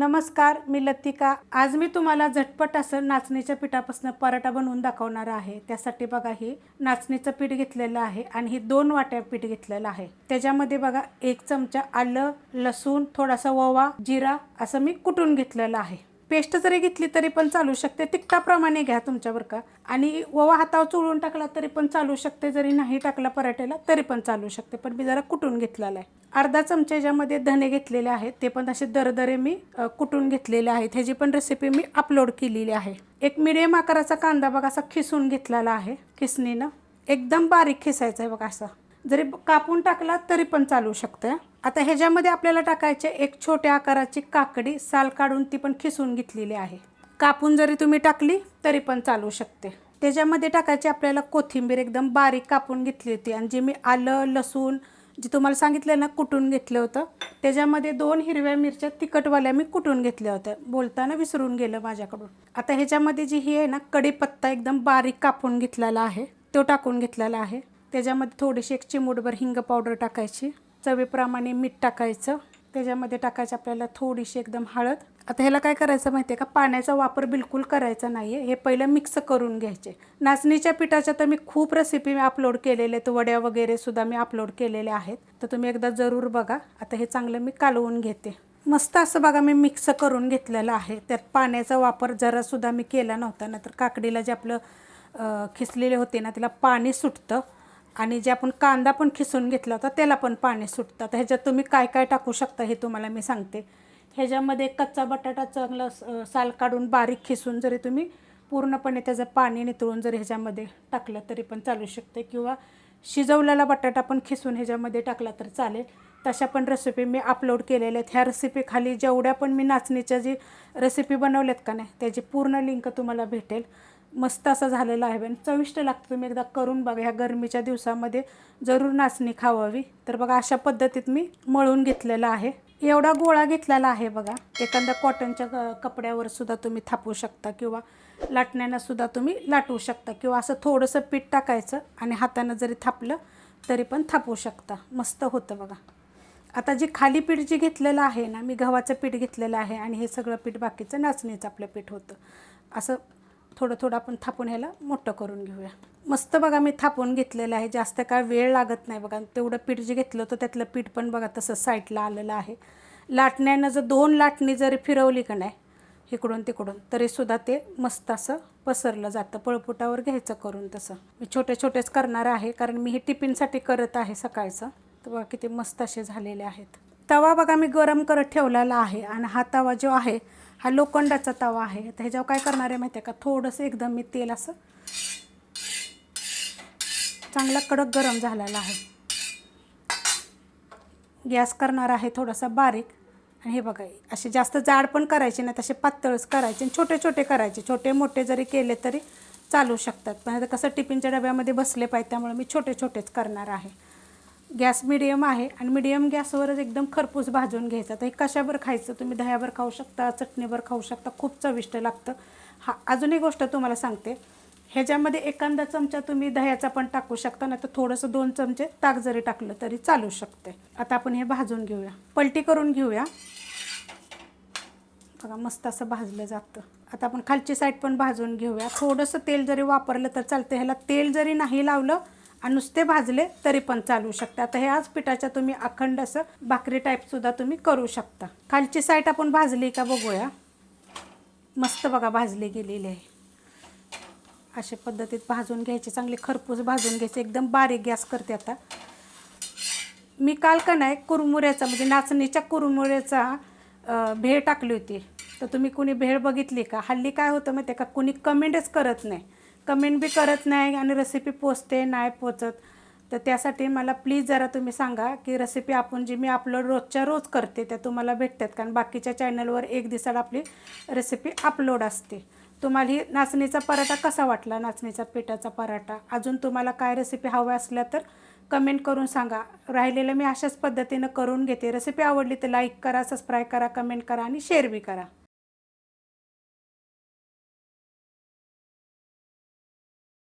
नमस्कार मी लतिका. आज मी तुम्हाला झटपट असं नाचणीच्या पिठापासून पराठा बनवून दाखवणार आहे. त्यासाठी बघा ही नाचणीचं पीठ घेतलेलं आहे आणि ही दोन वाट्या पीठ घेतलेलं आहे. त्याच्यामध्ये बघा एक चमचा आलं लसूण थोडासा ओवा जिरा असं मी कुटून घेतलेलं आहे. पेस्ट जरी घेतली तरी पण चालू शकते. तिखटाप्रमाणे घ्या तुमच्यावर का. आणि ओवा हातावर चोळून टाकला तरी पण चालू शकते. जरी नाही टाकला पराठ्याला तरी पण चालू शकते. पण मी जरा कुटून घेतलेला आहे. अर्धा चमचा ज्यामध्ये धने घेतलेले आहेत. ते पण असे दरदरे मी कुटून घेतलेले आहेत. ह्याची पण रेसिपी मी अपलोड केलेली आहे. एक मिडियम आकाराचा कांदा बघा असा खिसून घेतलेला आहे खिसणीनं. एकदम बारीक खिसायचा आहे बघा असा. जरी कापून टाकला तरी पण चालू शकतं आता ह्याच्यामध्ये आपल्याला टाकायचे एक छोट्या आकाराची काकडी साल काढून ती पण खिसून घेतलेली आहे. कापून जरी तुम्ही टाकली तरी पण चालू शकते. त्याच्यामध्ये टाकायची आपल्याला कोथिंबीर एकदम बारीक कापून घेतली होती. आणि जे मी आलं लसूण जे तुम्हाला सांगितलं ना कुटून घेतलं होतं त्याच्यामध्ये दोन हिरव्या मिरच्या तिखटवाल्या मी कुटून घेतल्या होत्या. बोलताना विसरून गेलं माझ्याकडून. आता ह्याच्यामध्ये जी ही आहे ना कढीपत्ता एकदम बारीक कापून घेतलेला आहे. तो टाकून घेतलेला आहे. त्याच्यामध्ये थोडीशी एक चिमूटभर हिंग पावडर टाकायची. चवीप्रमाणे मीठ टाकायचं. त्याच्यामध्ये टाकायचं आपल्याला थोडीशी एकदम हळद. आता ह्याला काय करायचं माहिती आहे का? पाण्याचा वापर बिलकुल करायचा नाही आहे हे पहिलं मिक्स करून घ्यायचे. नाचणीच्या पिठाच्या तर मी खूप रेसिपी मी अपलोड केलेले आहेत. वड्या वगैरे सुद्धा मी अपलोड केलेल्या आहेत. तर तुम्ही एकदा जरूर बघा. आता हे चांगलं मी कालवून घेते. मस्त असं बघा मी मिक्स करून घेतलेलं आहे. त्यात पाण्याचा वापर जरासुद्धा मी केला नव्हता. नाहीतर काकडीला जे आपलं खिसलेले होते ना त्याला पाणी सुटतं. आणि जे आपण कांदा पण खिसून घेतला होता त्याला पण पाणी सुटतं. तर ह्याच्यात तुम्ही काय काय टाकू शकता हे तुम्हाला मी सांगते. ह्याच्यामध्ये कच्चा बटाटा चांगला स- साल काढून बारीक खिसून जरी तुम्ही पूर्णपणे त्याचं पाणी नितळून जर ह्याच्यामध्ये टाकलं तरी पण चालू शकते. किंवा शिजवलेला बटाटा पण खिसून ह्याच्यामध्ये टाकला तर चालेल. तशा पण रेसिपी मी अपलोड केलेल्या आहेत. ह्या रेसिपीखाली जेवढ्या पण मी नाचणीच्या जी रेसिपी बनवल्यात का नाही त्याची पूर्ण लिंक तुम्हाला भेटेल. मस्त असं झालेला आहे आणि चविष्ट लागतं. तुम्ही एकदा करून बघा ह्या गरमीच्या दिवसामध्ये जरूर नाचणी खावावी. तर बघा अशा पद्धतीत मी मळून घेतलेलं आहे. एवढा गोळा घेतलेला आहे बघा. एखाद्या कॉटनच्या क- कपड्यावर सुद्धा तुम्ही थापू शकता किंवा लाटण्यानं सुद्धा तुम्ही लाटू शकता किंवा असं थोडंसं पीठ टाकायचं आणि हातानं जरी थापलं तरी पण थापू शकता. मस्त होतं बघा. आता जी खाली पीठ जी घेतलेलं आहे ना मी गव्हाचं पीठ घेतलेलं आहे आणि हे सगळं पीठ बाकीचं नाचणीचं आपलं पीठ होतं. असं थोडं थोडं आपण थापून ह्याला मोठं करून घेऊया. मस्त बघा मी थापून घेतलेलं आहे. जास्त काय वेळ लागत नाही बघा. तेवढं पीठ जे घेतलं होतं त्यातलं पीठ पण बघा तसं साईडला आलेलं आहे. लाटण्यानं जर दोन लाटणी जरी फिरवली का नाही इकडून तिकडून तरीसुद्धा ते मस्त असं पसरलं जातं. पळपुटावर घ्यायचं करून तसं. मी छोटे छोटेच करणार आहे कारण मी हे टिफिनसाठी करत आहे सकाळचं. तर बघा किती मस्त असे झालेले आहेत. तवा बघा मी गरम करत ठेवलेला आहे. आणि हा तवा जो आहे हा लोखंडाचा तवा आहे. तर ह्याच्यावर काय करणार आहे माहिती आहे का? थोडंसं एकदम मी तेल असं चांगला कडक गरम झालेला आहे. गॅस करणार आहे थोडासा बारीक. आणि हे बघा असे जास्त जाड पण करायचे नाही तसे पातळच करायचे आणि छोटे छोटे करायचे. छोटे मोठे जरी केले तरी चालू शकतात. पण आता कसं टिफिनच्या डब्यामध्ये बसले पाहिजे त्यामुळे मी छोटे छोटेच करणार आहे. गॅस मिडियम आहे आणि मिडियम गॅसवरच एकदम खरपूस भाजून घ्यायचा. तर हे कशावर खायचं? तुम्ही दह्यावर खाऊ शकता चटणीवर खाऊ शकता. खूप चविष्ट लागतं. हा अजून एक गोष्ट तुम्हाला सांगते. ह्याच्यामध्ये एखादा चमचा तुम्ही दह्याचा पण टाकू शकता नाही तर थोडंसं दोन चमचे ताक जरी टाकलं तरी चालू शकते. आता आपण हे भाजून घेऊया. पलटी करून घेऊया. बघा मस्त असं भाजलं जातं. आता आपण खालची साईड पण भाजून घेऊया. थोडंसं तेल जरी वापरलं तर चालतं ह्याला तेल जरी नाही लावलं आणि नुसते भाजले तरी पण चालू शकते. आता हे आज पिठाच्या तुम्ही अखंड असं भाकरी टाईपसुद्धा तुम्ही करू शकता. खालची साईड आपण भाजली का बघूया. मस्त बघा भाजली गेलेली आहे. अशा पद्धतीत भाजून घ्यायची चांगली खरपूस भाजून घ्यायची. एकदम बारीक गॅस करते आता. मी काल का नाही कुरमुऱ्याचा म्हणजे नाचणीच्या कुरमुऱ्याचा भेळ टाकली होती. तर तुम्ही कुणी भेळ बघितली का? हल्ली काय होतं माहिती आहे का? कुणी कमेंटच करत नाही. कमेंट बी करत नाही आणि रेसिपी पोचते नाही पोचत. तर त्यासाठी मला प्लीज जरा तुम्ही सांगा की रेसिपी आपण जी मी अपलोड रोजच्या रोज करते त्या तुम्हाला भेटतात. कारण बाकीच्या चॅनलवर एक दिवसाला आपली रेसिपी अपलोड असते. तुम्हाला ही नाचणीचा पराठा कसा वाटला? नाचणीचा पिठाचा पराठा. अजून तुम्हाला काय रेसिपी हव्या असल्या तर कमेंट करून सांगा. राहिलेलं मी अशाच पद्धतीनं करून घेते. रेसिपी आवडली तर लाईक करा सबस्क्राईब करा कमेंट करा आणि शेअर बी करा.